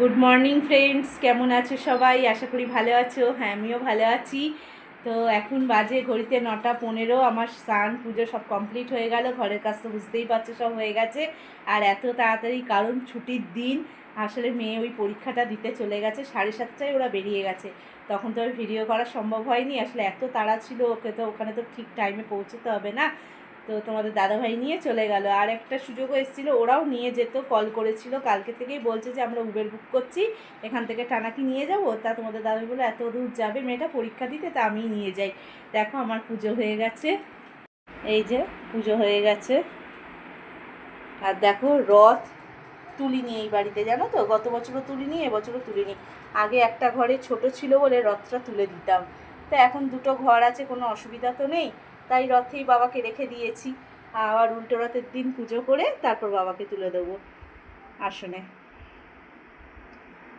Good morning friends কেমন আছো সবাই? আশা করি ভালো আছো। হ্যাঁ আমিও ভালো আছি। তো এখন বাজে ঘড়িতে নটা পনেরো। আমার স্নান, পুজো সব কমপ্লিট হয়ে গেল। ঘরের কাজ তো বুঝতেই পারছ, সব হয়ে গেছে। আর এত তাড়াতাড়ি, কারণ ছুটির দিন। আসলে মেয়ে ওই পরীক্ষাটা দিতে চলে গেছে। সাড়ে সাতটায় ওরা বেরিয়ে গেছে। তখন তো ভিডিও করা সম্ভব হয়নি। আসলে এত তাড়া ছিল ওকে তো, ওখানে তো ঠিক টাইমে পৌঁছতে হবে না। তো তোমাদের দাদাভাই নিয়ে চলে গেল। আর একটা সুযোগও এসেছিল, ওরাও নিয়ে যেত, কল করেছিল। কালকে থেকেই বলছে যে, আমরা উবের বুক করছি, এখান থেকে টানাকি নিয়ে যাব। তা তোমাদের দাদাভাই বলে এত দূর যাবে মেয়েটা, পরীক্ষা দিতে, তা আমিই নিয়ে যাই। দেখো আমার পুজো হয়ে গেছে। এই যে, পুজো হয়ে গেছে। আর দেখো, রথ তুলিনি এই বাড়িতে, জানো তো? গত বছরও তুলিনি, এবছরও তুলিনি। আগে একটা ঘরে ছোট ছিল বলে রথটা তুলে দিতাম। তা এখন দুটো ঘর আছে, কোনো অসুবিধা তো নেই। তাই রথেই বাবাকে রেখে দিয়েছি। আবার উল্টো রথের দিন পুজো করে তারপর বাবাকে তুলে দেবো আসনে।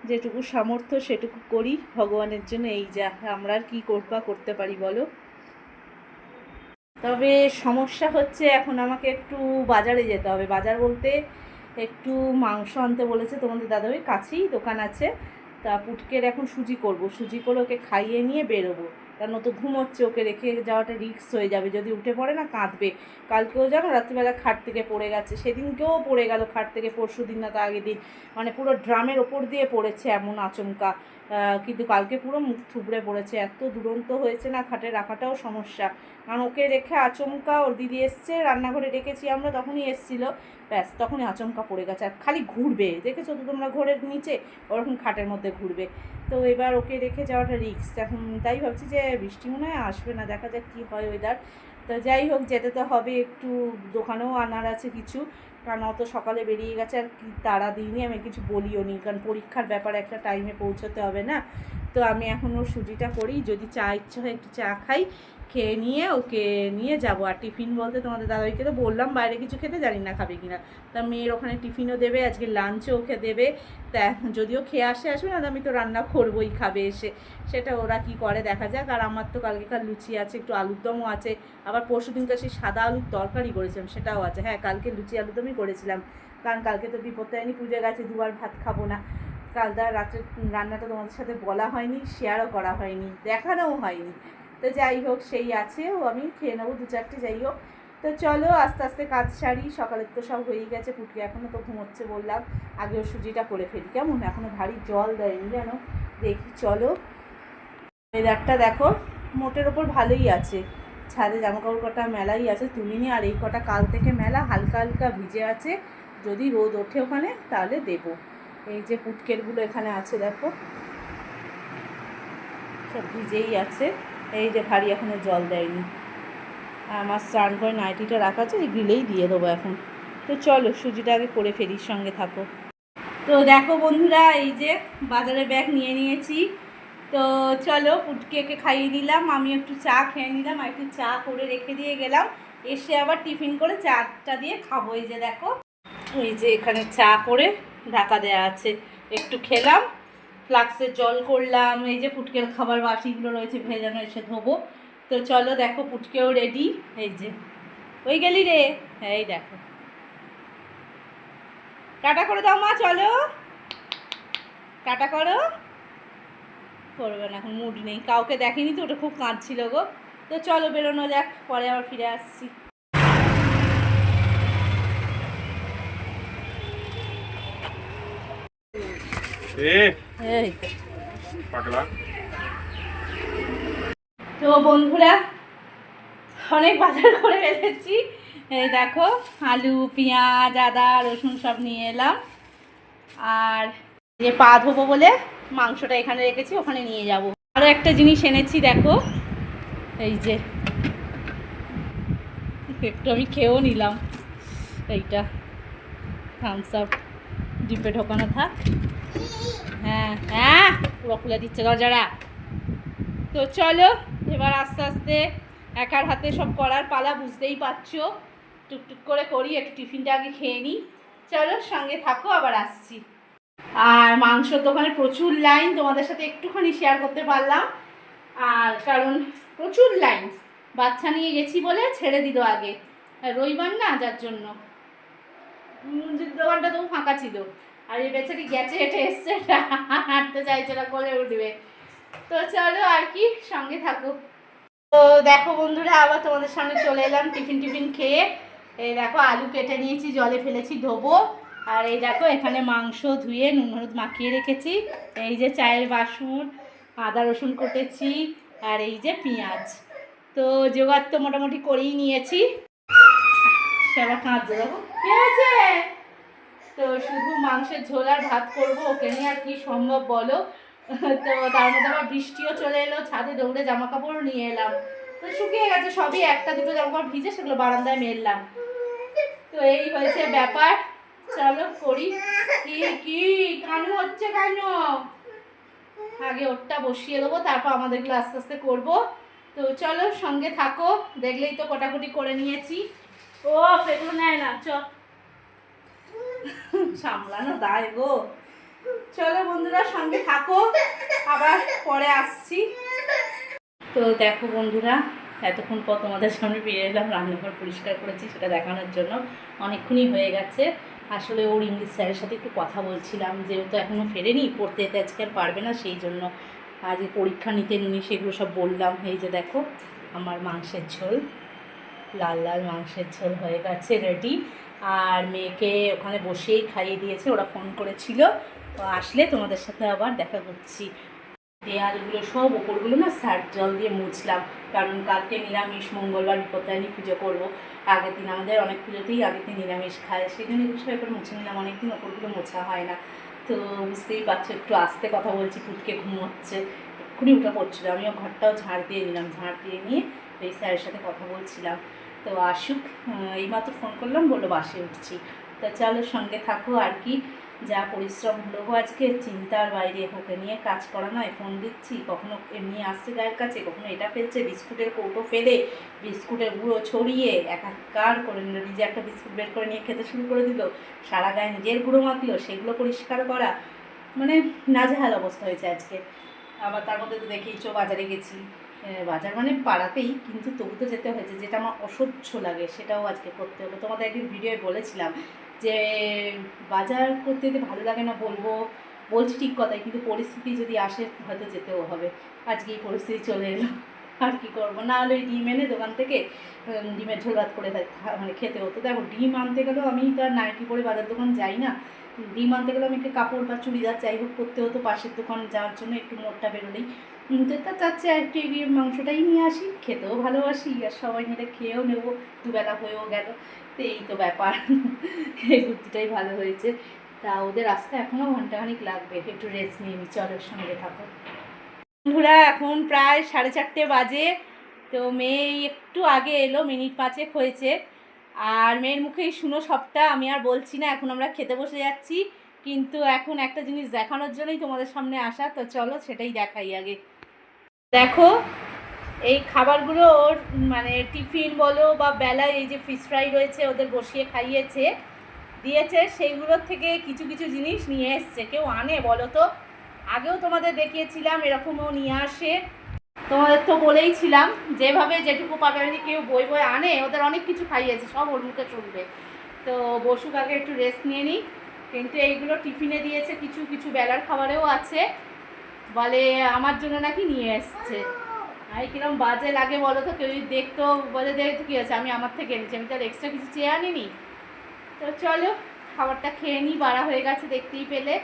যেটুকু সামর্থ্য সেটুকু করি, ভগবানের জন্য এই যা। আমরা আর কী করবা করতে পারি বলো? তবে সমস্যা হচ্ছে এখন আমাকে একটু বাজারে যেতে হবে। বাজার বলতে একটু মাংস আনতে বলেছে তোমাদের দাদাভাই। কাছেই দোকান আছে। তা পুটকের এখন সুজি করব। সুজি করে ওকে খাইয়ে নিয়ে বেরোবো। কারণ ও তো ঘুমোচ্ছে, ওকে রেখে যাওয়াটা রিক্স হয়ে যাবে। যদি উঠে পড়ে না, কাঁদবে। কালকেও জানো, রাত্রিবেলা খাট থেকে পড়ে গেছে। সেদিনকেও পড়ে গেল খাট থেকে পরশু দিন না তো আগের দিন। মানে পুরো ড্রামের ওপর দিয়ে পড়েছে এমন আচমকা। কিন্তু কালকে পুরো মুখ থুবড়ে পড়েছে, এত দুরন্ত হয়েছে না খাটে রাখাটাও সমস্যা। কারণ ওকে রেখে আচমকা ওর দিদি এসছে, রান্নাঘরে রেখেছি আমরা, তখনই এসছিল। ব্যাস, তখনই আচমকা পড়ে গেছে আর খালি ঘুরবে। দেখেছ তো তোমরা ঘোরের নিচে, ওরকম খাটের মধ্যে ঘুরবে। তো এবার ওকে রেখে যাওয়াটা রিস্ক। এখন তাই ভাবছি যে বৃষ্টি মনে হয় আসবে না, দেখা যাক কী হয় ওয়েদার তো যাই হোক, যেতে তো হবে, একটু দোকানেও আনার আছে কিছু। কারণ অত সকালে বেরিয়ে গেছে আর কি, তাড়া দিইনি, আমি কিছু বলিও নি। কারণ পরীক্ষার ব্যাপারে একটা টাইমে পৌঁছতে হবে না। তো আমি এখন ওর সুজিটা করি। যদি চা ইচ্ছা হয় একটু চা খাই, খেয়ে নিয়ে ওকে নিয়ে যাব। আর টিফিন বলতে তোমাদের দাদাইকে তো বললাম, বাইরে কিছু খেতে জানি না খাবে কিনা। তা মেয়ের ওখানে টিফিনও দেবে, আজকে লাঞ্চও ওকে দেবে। তা যদিও খেয়ে আসে আসবে না তো আমি তো রান্না করবোই খাবে এসে। সেটা ওরা কি করে দেখা যাক। আর আমার তো কালকেকার লুচি আছে, একটু আলুর দমও আছে। আবার পরশু দিনকার সেই সাদা আলুর তরকারি করেছিলাম, সেটাও আছে। হ্যাঁ কালকে লুচি আলুর দমই করেছিলাম। কারণ কালকে তো বিপত্তায়নি পুজো গেছে, দুবার ভাত খাব না। কাল দা রাত্রে রান্নাটা তোমাদের সাথে বলা হয়নি শেয়ারও করা হয়নি, দেখানোও হয়নি। তো যাই হোক, সেই আছে, ও আমি খেয়ে নেব দু চারটে, যাই হোক। তো চলো, আস্তে আস্তে কাজ সারি, সকালের তো সব হয়েই গেছে, পুটকে এখনও তো ঘুমোচ্ছে বললাম আগে ও সুজিটা করে ফেলি, কেমন? এখনও ভারী জল দেয়নি জানো? দেখি, চলো। ওয়েদারটা দেখো, মোটের ওপর ভালোই আছে। ছাদে জামা কাপড় কটা মেলাই আছে তুমি তুলিনি আর এই কটা কাল থেকে মেলা হালকা হালকা ভিজে আছে। যদি রোদ ওঠে ওখানে, তাহলে দেব। এই যে পুটকেরগুলো এখানে আছে, দেখো। সব ভিজেই আছে। এই যে ভারী এখনও জল দেয়নি। আমার স্নান করে নাইটিটা রাখা আছে গ্রিলেই দিয়ে দেবো এখন। তো চলো, সুজিটা আগে করে ফেরির সঙ্গে থাকো। তো দেখো বন্ধুরা, এই যে বাজারে ব্যাগ নিয়ে নিয়েছি। তো চলো পুটকেকে খাইয়ে দিলাম আমি একটু চা খেয়ে নিলাম, আর একটু চা করে রেখে দিয়ে গেলাম। এসে আবার টিফিন করে চাটা দিয়ে খাব, এই যে দেখো। এই যে এখানে চা করে ঢাকা দেওয়া আছে। একটু খেলাম, ফ্লাক্সে জল করলাম, এই যে পুটকের খাবার বাসিগুলো রয়েছে ভেজানো এসে ধোবো। তো চলো দেখো পুটকেও রেডি এই যে। ওই গেলি রে, এই দেখো। টাটা করে দাও মা, চলো। টাটা করো। করবে না, এখন মুড নেই। কাউকে দেখেনি তো, ওটা খুব কাঁদছিল গো। তো চলো বেরোনো যাক, পরে আবার ফিরে আসছি। তো বন্ধুরা, অনেক বাজার করে ফেলেছি। এই দেখো, আলু, পেঁয়াজ, আদা, রসুন সব নিয়ে এলাম। আর যে পা ধোবো বলে মাংসটা এখানে রেখেছি, ওখানে নিয়ে যাব। আরও একটা জিনিস এনেছি, দেখো। এই যে, একটু আমি খেয়েও নিলাম। এইটা থামস আপ ডিপে ঢোকানো থাক। হ্যাঁ হ্যাঁ পুরো খুলে দিচ্ছে দরজারা তো চলো, এবার আস্তে আস্তে একার হাতে সব করার পালা বুঝতেই পারছ। টুকটুক করে করি, একটু টিফিনটা আগে খেয়ে নিই। চলো, সঙ্গে থাকো, আবার আসছি। আর মাংসর দোকানে প্রচুর লাইন, তোমাদের সাথে একটুখানি শেয়ার করতে পারলাম। আর কারণ প্রচুর লাইন, বাচ্চা নিয়ে গেছি বলে ছেড়ে দিল আগে। রবিবার না, যার জন্য। দোকানটা তো ফাঁকা ছিল। আর এই বেচারি গেছে, হেঁটে এসছে, হাঁটতে চাইছে না করে উঠবে। তো চলো আর কি, সঙ্গে থাকো। তো দেখো বন্ধুরা, আবার তোমাদের সামনে চলে এলাম টিফিন টিফিন খেয়ে। এই দেখো, আলু কেটে নিয়েছি, জলে ফেলেছি, ধোবো। আর এই দেখো, এখানে মাংস ধুয়ে নুন হলুদ মাখিয়ে রেখেছি। এই যে চায়ের বাসন, আদা রসুন কেটেছি, আর এই যে পেঁয়াজ। তো জোগাড় তো মোটামুটি করেই নিয়েছি। সেটা কাঁদতে দেবো কি তো শুধু মাংসের ঝোল আর ভাত করব, ওকে নিয়ে আর কি সম্ভব বলো? তো তার মধ্যে আবার বৃষ্টিও চলে এলো, ছাদে দৌড়ে জামা কাপড়ও নিয়ে এলাম। তো শুকিয়ে গেছে সবই, একটা দুটো জামা কাপড় ভিজে সেগুলো বারান্দায় মেললাম। তো এই হয়েছে ব্যাপার। চলো করি। কি কি, কেন হচ্ছে কেন? আগে ওরটা বসিয়ে দেবো, তারপর আমাদেরগুলো আস্তে আস্তে করব। তো চলো সঙ্গে থাকো, দেখলেই তো কোটাকুটি করে নিয়েছি। ও পেগুলো নেয় না, চ। সামলানো দায় গো। চলো বন্ধুরা, সঙ্গে থাকো। আবার পরে আসছি। তো দেখো বন্ধুরা, এতক্ষণ পর তোমাদের সামনে ফিরে এলাম, রান্নাঘর পরিষ্কার করেছি সেটা দেখানোর জন্য। অনেকক্ষণই হয়ে গেছে। আসলে ওর ইংলিশ স্যারের সাথে একটু কথা বলছিলাম, যেহেতু এখনও ফেরেনি, পড়তে যেতে আজকে আর পারবে না, সেই জন্য আজ পরীক্ষা নিতে নুনি সেগুলো সব বললাম। এই যে দেখো, আমার মাংসের ঝোল, লাল লাল মাংসের ঝোল হয়ে গেছে রেডি আর মেয়েকে ওখানে বসেই খাইয়ে দিয়েছে, ওরা ফোন করেছিল। আসলে তোমাদের সাথে আবার দেখা করছি। দেয়ালগুলো সব ওপরগুলো না সার্ফ জল দিয়ে মুছলাম, কারণ কালকে নিরামিষ, মঙ্গলবার বিপত্তায়নী পুজো করব। আগের দিন আমাদের অনেক পুজোতেই আগের দিন নিরামিষ খায়, সেই জন্য সব একবার মুছে নিলাম, অনেকদিন ওপরগুলো মোছা হয় না। তো বুঝতেই পারছ, একটু আস্তে কথা বলছি ফুটকে ঘুমোচ্ছে এক্ষুনি উঠে পড়ছিল, আমিও ঘরটাও ঝাড় দিয়ে নিলাম, ঝাড় দিয়ে নিয়ে এই স্যারের সাথে কথা বলছিলাম। তো আসুক এইমাত্র ফোন করলাম, বলল বাসে উঠছি। তা চলো সঙ্গে থাকো আর কি, যা পরিশ্রম হলো আজকে, চিন্তার বাইরে, ওকে নিয়ে কাজ করা নয় ফোন দিচ্ছি, কখনো এমনি আসছে গায়ের কাছে, কখনো এটা ফেলছে, বিস্কুটের কৌটো ফেলে, বিস্কুটের গুঁড়ো ছড়িয়ে, একাকার করে নিল, নিজে একটা বিস্কুট বের করে নিয়ে খেতে শুরু করে দিল, সারা গায়ে নিজের গুঁড়ো মাখলো, সেগুলো পরিষ্কার করা মানে নাজেহাল অবস্থা হয়েছে আজকে। আবার তার মধ্যে তো দেখেইছো বাজারে গেছি। বাজার মানে পাড়াতেই কিন্তু তবু তো যেতে হয়েছে, যেটা আমার অসহ্য লাগে সেটাও আজকে করতে হলো তোমাদের একদিন ভিডিওয়ে বলেছিলাম যে, বাজার করতে যেতে ভালো লাগে না বলব, বলছি ঠিক কথাই, কিন্তু পরিস্থিতি যদি আসে হয়তো যেতেও হবে। আজকে এই পরিস্থিতি চলে এলো, আর কি করব? না হলে ডিম এনে দোকান থেকে ডিমের ঝোল ভাত করে মানে খেতে হতো। দেখো, ডিম আনতে গেলেও আমি তো আর নাইটি পরে বাজার দোকান যাই না। ডিম আনতে গেলেও আমাকে কাপড় বা চুড়িদার যাই হোক, করতে হতো পাশের দোকান যাওয়ার জন্য একটু মোটটা বেরোলেই। উম, তো চাচ্ছে আর একটু এগিয়ে মাংসটাই নিয়ে আসি খেতেও ভালোবাসি আর সবাই মিলে খেয়েও নেব দুবেলা হয়েও গেল। তো এই তো ব্যাপার এই কুর্তিটাই ভালো হয়েছে। তা ওদের আসতে এখনও ঘণ্টা ঘন্টাখানিক লাগবে একটু রেস্ট নিয়ে নি চলো সঙ্গে থাকো। বন্ধুরা এখন প্রায় সাড়ে চারটে বাজে তো মেয়ে একটু আগে এলো মিনিট পাঁচেক হয়েছে। আর মেয়ের মুখেই শুনো সবটা আমি আর বলছি না এখন আমরা খেতে বসে যাচ্ছি। কিন্তু এখন একটা জিনিস দেখানোর জন্যই তোমাদের সামনে আসা তো চলো সেটাই দেখাই আগে। দেখো, এই খাবারগুলো ওর মানে টিফিন বলো বা বেলায় এই যে ফিশ ফ্রাই রয়েছে ওদের বসিয়ে খাইয়েছে, দিয়েছে, সেইগুলোর থেকে কিছু কিছু জিনিস নিয়ে এসছে। কেউ আনে বলো তো? আগেও তোমাদের দেখিয়েছিলাম, এরকমও নিয়ে আসে। তোমাদের তো বলেইছিলাম যেভাবে যেটুকু পাবে যদি কেউ বই বই আনে, ওদের অনেক কিছু খাইয়েছে, সব ওর মুখে চলবে। তো বসুক, আগে একটু রেস্ট নিয়ে নিই। কিন্তু এইগুলো টিফিনে দিয়েছে, কিছু কিছু বেলার খাবারেও আছে। বলে, আমার জন্য নাকি নিয়ে এসছে। আমি কিরম বাজে লাগে বলো তো, কেউ দেখতো, বলে দেখ কী আছে আমি আমার থেকে এনেছি, আমি তো আর এক্সট্রা কিছু চেয়ে আনিনি। তো চলো, খাবারটা খেয়ে নিই, বাড়া হয়ে গেছে দেখতেই পেলে।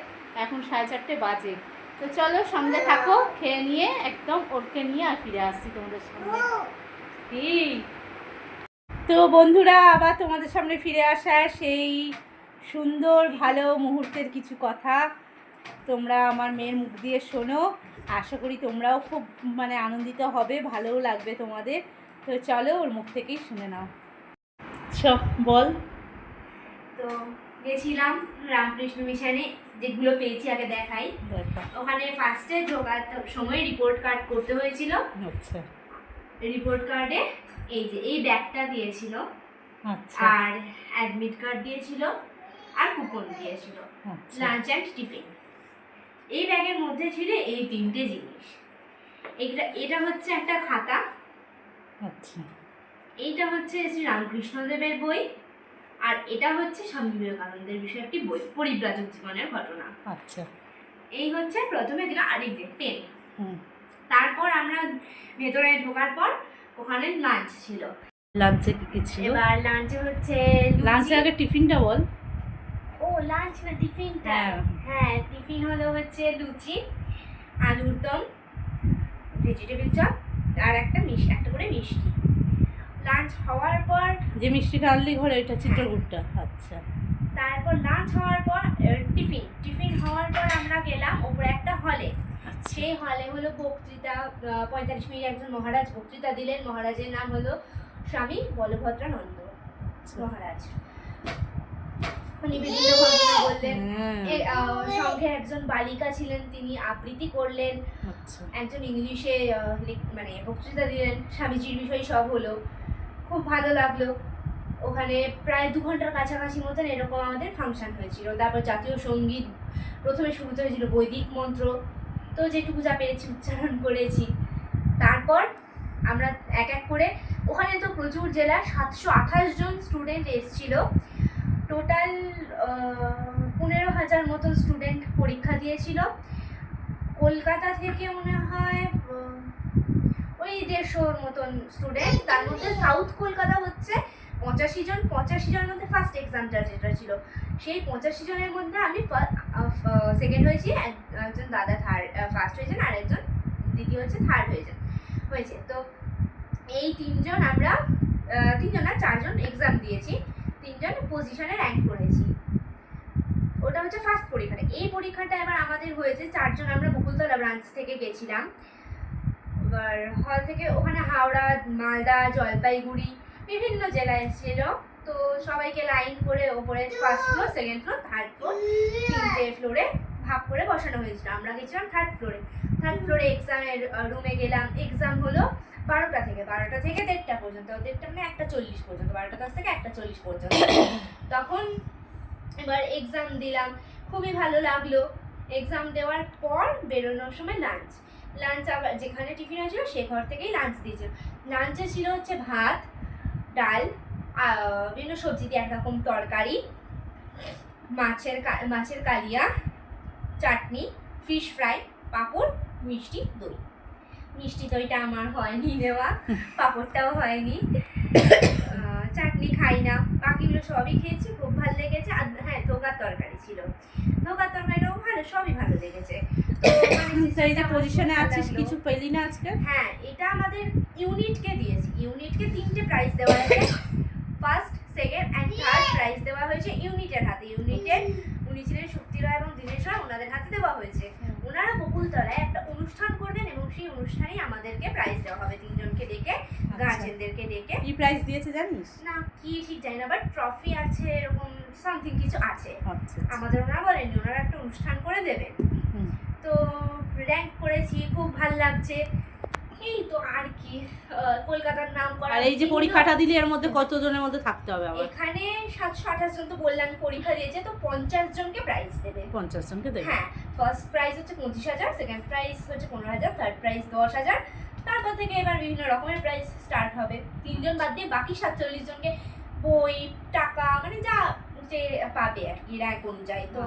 এখন সাড়ে চারটে বাজে। তো চলো, সঙ্গে থাকো, খেয়ে নিয়ে একদম ওরকে নিয়ে আর ফিরে আসছি তোমাদের সামনে। কি? তো বন্ধুরা, আবার তোমাদের সামনে ফিরে আসা সেই সুন্দর, ভালো মুহূর্তের কিছু কথা। তোমরা আমার মেয়ের মুখ দিয়ে শোনো। আশা করি তোমরাও খুব মানে আনন্দিত হবে ভালোও লাগবে তোমাদের। তো চলো ওর মুখ থেকেই শুনে নাও। সব বল। তো গেছিলাম রামকৃষ্ণ মিশনে যেগুলো পেয়েছি আগে দেখাই। ওখানে ফার্স্টে ঢোকার সময় রিপোর্ট কার্ড করতে হয়েছিল। আচ্ছা। রিপোর্ট কার্ডে এই যে এই ব্যাগটা দিয়েছিল। আচ্ছা। আর অ্যাডমিট কার্ড দিয়েছিল। আর কুপন দিয়েছিল। আচ্ছা। লাঞ্চ অ্যান্ড টিফিন এই ব্যাগের মধ্যে ছিল এই তিনটে জিনিস। এটা এটা হচ্ছে একটা খাতা। আচ্ছা। এইটা হচ্ছে শ্রী রামকৃষ্ণদেবের বই আর এটা হচ্ছে স্বামী বিবেকানন্দের বিষয়ে একটি বই পরিব্রাজক জীবনের ঘটনা। আচ্ছা। এই হচ্ছে প্রথমে দিলাম আরেক যে পেন তারপর আমরা ভেতরে ঢোকার পর ওখানে লাঞ্চ ছিল। লাঞ্চে কি কি ছিল? এবার লাঞ্চে হচ্ছে। লাঞ্চে আগে টিফিনটা বল। ও লাঞ্চ না টিফিনটা হ্যাঁ। হ্যাঁ টিফিন হলো হচ্ছে লুচি আলুর দম ভেজিটেবল চপ আর একটা মিষ্টি একটা করে মিষ্টি। লাঞ্চ হওয়ার পর যে মিষ্টিটা আনলি ঘরে এটা চিত্রকূটটা। আচ্ছা। তারপর লাঞ্চ হওয়ার পর টিফিন টিফিন হওয়ার পর আমরা গেলাম ওপরে একটা হলে আচ্ছা। সেই হলে হলো বক্তৃতা পঁয়তাল্লিশ মিনিট একজন মহারাজ বক্তৃতা দিলেন। মহারাজের নাম হলো স্বামী বলভদ্রানন্দ মহারাজ। উনি বিভিন্ন ঘটনা বললেন। হ্যাঁ, সঙ্গে একজন বালিকা ছিলেন তিনি আবৃত্তি করলেন। আচ্ছা। একজন ইংলিশে মানে বক্তৃতা দিলেন। স্বামীজির বিষয় সব হলো। খুব ভালো লাগল। ওখানে প্রায় দু ঘণ্টার কাছাকাছি মতন এরকম আমাদের ফাংশন হয়েছিল। তারপর জাতীয় সংগীত প্রথমে শুরুতে হয়েছিল বৈদিক মন্ত্র। তো যেটুকু যা পেরেছি উচ্চারণ করেছি। তারপর আমরা এক এক করে ওখানে তো প্রচুর জেলা সাতশো আঠাশ জন স্টুডেন্ট এসেছিল। টোটাল পনেরো হাজার মতন স্টুডেন্ট পরীক্ষা দিয়েছিল। কলকাতা থেকে মনে হয় ওই দেড়শোর মতন স্টুডেন্ট তার মধ্যে সাউথ কলকাতা হচ্ছে পঁচাশি জন। পঁচাশি জনের মধ্যে ফার্স্ট এক্সামটা যেটা ছিল। সেই পঁচাশি জনের মধ্যে আমি সেকেন্ড হয়েছি। এক- একজন দাদা থার্ড ফার্স্ট হয়েছেন আর একজন দ্বিতীয় হচ্ছে থার্ড হয়েছেন। হয়েছে। তো এই তিনজন আমরা তিনজন না, চারজন এক্সাম দিয়েছি। তিনজন পজিশনে র্যাঙ্ক করেছি। ওটা হচ্ছে ফার্স্ট পরীক্ষাটা। এই পরীক্ষাটা এবার আমাদের হয়েছে, চারজন আমরা বকুলতলা ব্রাঞ্চ থেকে গেছিলাম। এবার হল থেকে ওখানে হাওড়া, মালদা, জলপাইগুড়ি বিভিন্ন জেলায় ছিল। তো সবাইকে লাইন করে ওপরে first floor second floor third floor তিনটে ফ্লোরে ভাগ করে বসানো হয়েছিল। আমরা গেছিলাম থার্ড ফ্লোরে থার্ড ফ্লোরে এক্সামের রুমে গেলাম। এক্সাম হলো বারোটা থেকে বারোটা থেকে দেড়টা পর্যন্ত দেড়টা মানে একটা চল্লিশ পর্যন্ত বারোটা দশ থেকে একটা চল্লিশ পর্যন্ত। তখন এবার এক্সাম দিলাম খুবই ভালো লাগল। এক্সাম দেওয়ার পর বেরোনোর সময় লাঞ্চ লাঞ্চ আবার যেখানে টিফিন হয়েছিল সে ঘর থেকেই লাঞ্চ দিয়েছিল। লাঞ্চে ছিল হচ্ছে ভাত ডাল বিভিন্ন সবজি দিয়ে একরকম তরকারি মাছের মাছের কালিয়া চাটনি ফিশ ফ্রাই পাঁপড় মিষ্টি দই। মিষ্টি দইটা আমার হয়নি নেওয়া পাঁপড়টাও হয়নি। চাটনি খাই না। বাকিগুলো সবই খেয়েছি খুব ভালো লেগেছে। আর হ্যাঁ ধোকার তরকারি ছিল। ধোকার তরকারিটাও ভালো সবই ভালো লেগেছে। তো মানে পজিশনে ভালো আছিস কিছু পেলি না আজকে? হ্যাঁ এটা আমাদের ইউনিটকে দিয়েছি। ইউনিটকে তিনটে প্রাইজ দেওয়া হয়েছে। First second and third prize দেওয়া হয়েছে ইউনিটের হাতে। ইউনিটের উনি ছিলেন শক্তি রায় এবং দীনেশ রায় ওনাদের হাতে দেওয়া হয়েছে। ওনারা বকুলতলায় একটা অনুষ্ঠান করবেন এবং সেই অনুষ্ঠানেই আমাদেরকে প্রাইজ দেওয়া হবে তিনজনকে ডেকে গার্জেনদেরকে ডেকে। কি প্রাইজ দিয়েছে জানিস? না কি ঠিক জানি না বাট ট্রফি আছে এরকম সামথিং কিছু আছে। আচ্ছা আমাদের ওনারা বলেন ওনারা একটা অনুষ্ঠান করে দেবেন তো র্যাঙ্ক করেছি খুব ভালো লাগছে। এই তো আর কি কলকাতার নাম করা আর এই যে পরীক্ষাটা দিলি এর মধ্যে কতজনের মধ্যে থাকতে হবে আবার? এখানে সাতশো আঠাশ জন তো বললাম পরীক্ষা দিয়েছে তো পঞ্চাশ জনকে প্রাইজ দেবে। পঞ্চাশ জনকে দেবে? হ্যাঁ ফার্স্ট প্রাইজ হচ্ছে পঁচিশ হাজার সেকেন্ড প্রাইজ হচ্ছে পনেরো হাজার থার্ড প্রাইজ দশ হাজার। তারপর থেকে এবার বিভিন্ন রকমের প্রাইজ স্টার্ট হবে। তিনজন বাদ দিয়ে বাকি সাতচল্লিশ জনকে বই টাকা মানে যা যে পাবে আর কি র্যাঙ্ক অনুযায়ী। তো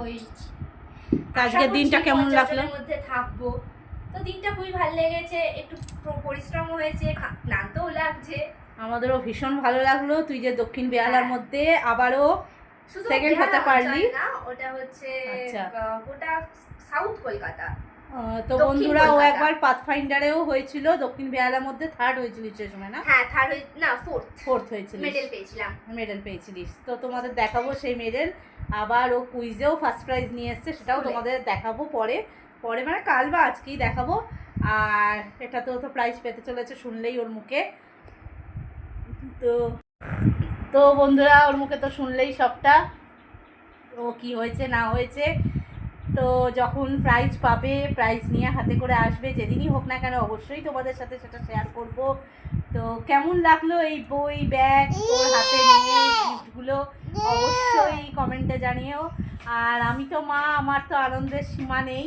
আজকের দিনটা কেমন লাগল? মধ্যে থাকব। তো দিনটা খুবই ভালো লেগেছে একটু পরিশ্রম হয়েছে ক্লান্তও লাগছে। আমাদেরও ভীষণ ভালো লাগল তুই যে দক্ষিণ বেহালার হ্যাঁ। মধ্যে আবারও Second হতে পারলি? না ওটা হচ্ছে আচ্ছা। গোটা সাউথ কলকাতা। তো বন্ধুরা ও। একবার পাথফাইন্ডারেও হয়েছিল দক্ষিণ বেহালার মধ্যে থার্ড হয়েছিল সময় না? হ্যাঁ থার্ড না ফোর্থ ফোর্থ হয়েছিল মেডেল পেয়েছিলাম। মেডেল পেয়েছিলিস। তো তোমাদের দেখাবো সেই মেডেল আবার ও কুইজেও ফার্স্ট প্রাইজ নিয়ে এসছে সেটাও তোমাদের দেখাবো পরে। পরে মানে কাল বা আজকেই দেখাবো। আর এটা তো তো প্রাইজ পেতে চলেছে শুনলেই ওর মুখে। তো তো বন্ধুরা, ওর মুখে তো শুনলেই সবটা। ও কি হয়েছে, না হয়েছে। তো যখন প্রাইজ পাবে প্রাইজ নিয়ে হাতে করে আসবে, যেদিনই হোক না কেন অবশ্যই তোমাদের সাথে সেটা শেয়ার করব। তো কেমন লাগল এই বই ব্যাগ ওর হাতে নিয়ে গিফটগুলো অবশ্যই কমেন্টে জানিও। আর আমি তো মা, আমার তো আনন্দের সীমা নেই।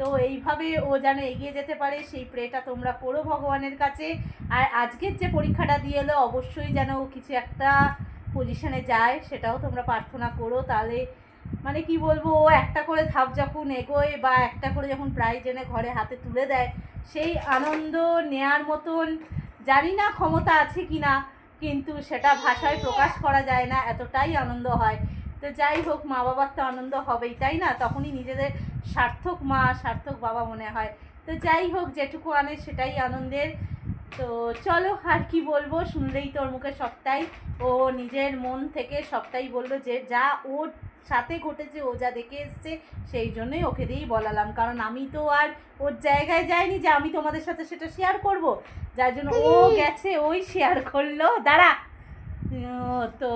তো এইভাবে ও যেন এগিয়ে যেতে পারে, সেই প্রেটা তোমরা করো ভগবানের কাছে। আর আজকের যে পরীক্ষাটা দিয়ে এলো, অবশ্যই যেন ও কিছু একটা পজিশনে যায়, সেটাও তোমরা প্রার্থনা করো। তাহলে মানে কি বলব, ও একটা করে ধাপ যখন এগোয় বা একটা করে যখন প্রাইজ এনে ঘরে হাতে তুলে দেয়, সেই আনন্দ নেয়ার মতন জানি না ক্ষমতা আছে কি না কিন্তু সেটা ভাষায় প্রকাশ করা যায় না, এতটাই আনন্দ হয়। তো যাই হোক মা বাবার তো আনন্দ হবেই তাই না? তখনই নিজেদের সার্থক মা সার্থক বাবা মনে হয়। তো যাই হোক যেটুকু আনে সেটাই আনন্দের। তো চলো আর কি বলব? শুনলেই তোর মুখে সবটাই। ও নিজের মন থেকে সবটাই বলল যে যা ওর সাথে ঘটেছে ও যা দেখে এসছে সেই জন্যই ওকে দিয়েই বলালাম। কারণ আমি তো আর ওর জায়গায় যাইনি যে আমি তোমাদের সাথে সেটা শেয়ার করব। যার জন্য ও গেছে ওই শেয়ার করল। দাঁড়া! তো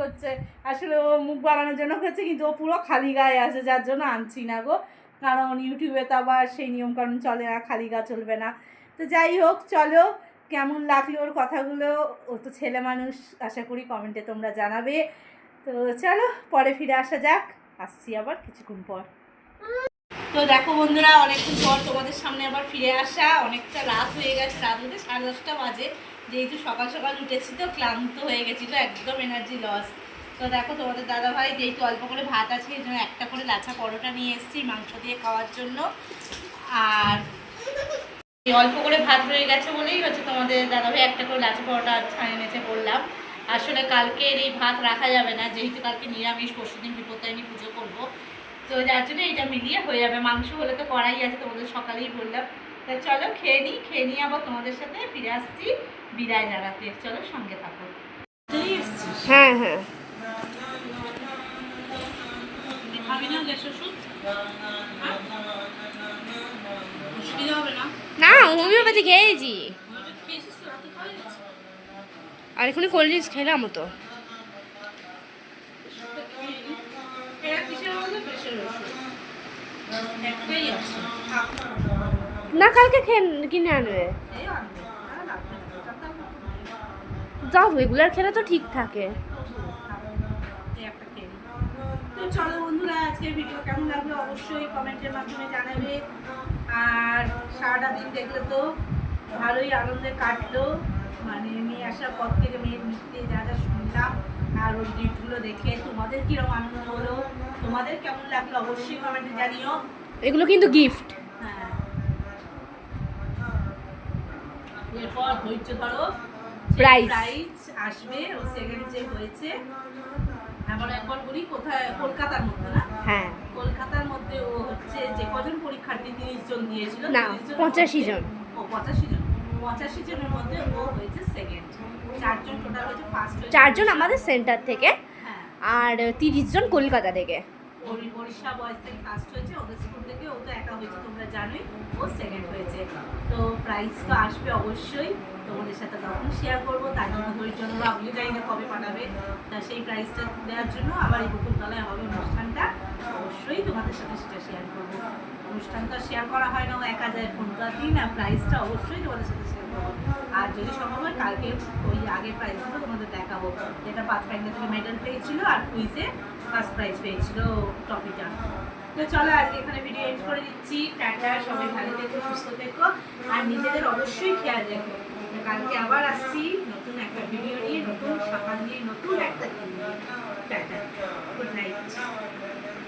করছে। আসলে ও মুখ জন্য কিন্তু পুরো খালি গায়ে আছে, যার জন্য আনছি না গো। কারণ ইউটিউবে তো আবার সেই চলে না, খালি গা চলবে না। তো যাই হোক, চলো, কেমন লাগল ওর কথাগুলো? ও তো ছেলে মানুষ, আশা করি কমেন্টে তোমরা জানাবে। তো চলো, পরে ফিরে আসা যাক। আসছি আবার কিছুক্ষণ পর। তো দেখো বন্ধুরা, অনেকক্ষণ পর তোমাদের সামনে আবার ফিরে আসা। অনেকটা রাত হয়ে গেছে, রাত হতে সাড়ে দশটা বাজে। যেহেতু সকাল সকাল উঠেছি তো, ক্লান্ত হয়ে গেছিল, একদম এনার্জি লস তো দেখো তোমাদের দাদাভাই যেহেতু অল্প করে ভাত আছে, এই জন্য একটা করে লাচা পরোটা নিয়ে এসেছি মাংস দিয়ে খাওয়ার জন্য। আর অল্প করে ভাত রয়ে গেছে বলেই হচ্ছে তোমাদের দাদাভাই একটা করে লাচা পরোটা এনেছে বললাম। আসলে কালকের এই ভাত রাখা যাবে না, যেহেতু কালকে নিরামিষ, পরশুদিন বিপত্তারিণী পুজো করব। তো যার জন্য এটা মিলিয়ে হয়ে যাবে। মাংস হলে তো করাই আছে তোমাদের সকালেই বললাম। তা চলো খেয়ে নিই খেয়ে নিয়ে আবার তোমাদের সাথে ফিরে আসছি বিদায় জানাতে। চলো সঙ্গে থাকো। হ্যাঁ হ্যাঁ। না গ্যাস ওষুধ? অসুবিধা হবে না? না হোমিওপ্যাথি খেয়েছি। আর এখানে কোল্ড ড্রিঙ্কস খেলাম তো এরা কিসের মধ্যে প্রেশার ওষুধ একটাই আছে থাক। না, কালকে কিনে আনবে। লাগবে যাও, রেগুলার খেলে তো ঠিক থাকে। তো চলো বন্ধুরা, আজকের ভিডিও কেমন লাগল অবশ্যই কমেন্টের মাধ্যমে জানাবে। আর সারাটা দিন দেখলে তো ভালোই আনন্দে কাটলো। মানে মেয়ে আসার পর থেকে মেয়ের মিশতে যা যা শুনলাম আর ওর গিফটগুলো দেখে তোমাদের কীরকম আনন্দ হলো। তোমাদের কেমন লাগল অবশ্যই কমেন্টে জানিও। এগুলো কিন্তু গিফট হ্যাঁ। এরপর ধৈর্য ধরো। Prize. প্রাইজ আসবে ও সেকেন্ড যে হয়েছে আবার একবার বলি কোথায় কলকাতার মধ্যে না? হ্যাঁ। কলকাতার মধ্যে ও হচ্ছে যে কজন পরীক্ষার্থী তিরিশ জন দিয়েছিল? না, 30 জনের 85 মধ্যে- জন। ও পঁচাশি জন। পঁচাশি জনের মধ্যে ও হয়েছে সেকেন্ড চারজন টোটাল হয়েছে ফার্স্ট চারজন আমাদের সেন্টার থেকে। আর তিরিশ জন কলকাতা থেকে। ফার্স্ট হয়েছে ওদের স্কুল থেকে ও তো একা হয়েছে, তোমরা ও সেকেন্ড হয়েছে। তো প্রাইজ তো আসবে অবশ্যই, তোমাদের সাথে তখন শেয়ার করব তার জন্য ধৈর্য ধরো, আমিও জানি না কবে পাঠাবে। তা সেই প্রাইজটা দেওয়ার জন্য আবার এই হবে অনুষ্ঠানটা, অবশ্যই তোমাদের সাথে সেটা শেয়ার করব। শেয়ার করা হয় না, ও একা যায় ফোন তো আর প্রাইজটা অবশ্যই তোমাদের সাথে আর যদি সম্ভব হয়, কালকে ওই আগের প্রাইজগুলো তোমাদের দেখাবো। যেটা পাঁচ প্যাকেট থেকে মেডেল পেয়েছিল আর কুইজে ফার্স্ট প্রাইজ পেয়েছিল ট্রফিটা তো চলো, আজকে এখানে ভিডিও এন্ড করে দিচ্ছি। টাটা, সবাই ভালো থেকো, সুস্থ থেকো। আর নিজেদের অবশ্যই খেয়াল রেখো কালকে আবার আসছি নতুন একটা ভিডিও নিয়ে, নতুন সকাল নিয়ে, নতুন একটা টাটা গুড নাইট